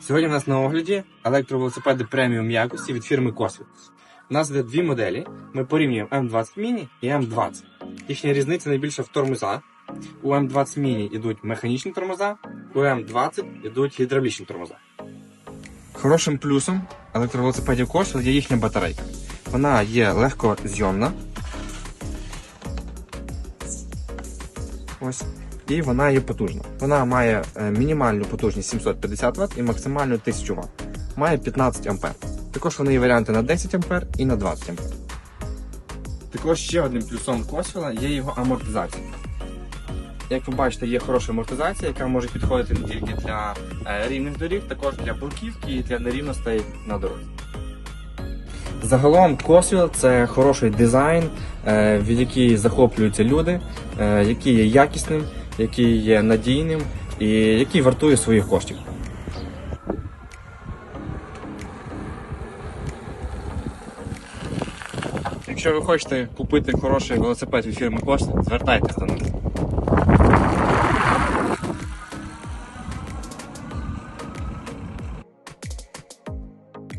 Сьогодні у нас на огляді електровелосипеди преміум якості від фірми Cosworth. У нас є дві моделі. Ми порівнюємо M20 Mini і M20. Їхня різниця найбільша в тормозах. У M20 Mini йдуть механічні тормоза, у M20 йдуть гідравлічні тормоза. Хорошим плюсом електровелосипедів Cosworth є їхня батарейка. Вона є легко зйомна. Ось. І вона є потужна. Вона має е, мінімальну потужність 750 Вт і максимальну 1000 Вт. Має 15 А. Також вони є варіанти на 10 А і на 20 А. Також ще одним плюсом Косвіла є його амортизація. Як ви бачите, є хороша амортизація, яка може підходити не тільки для е, рівних доріг, також для бруківки і для нерівностей на дорозі. Загалом Косвіл це хороший дизайн, е, від який захоплюються люди, який є якісним, який є надійним і який вартує своїх коштів. Якщо ви хочете купити хороший велосипед від фірми Кошти, звертайтеся до нас.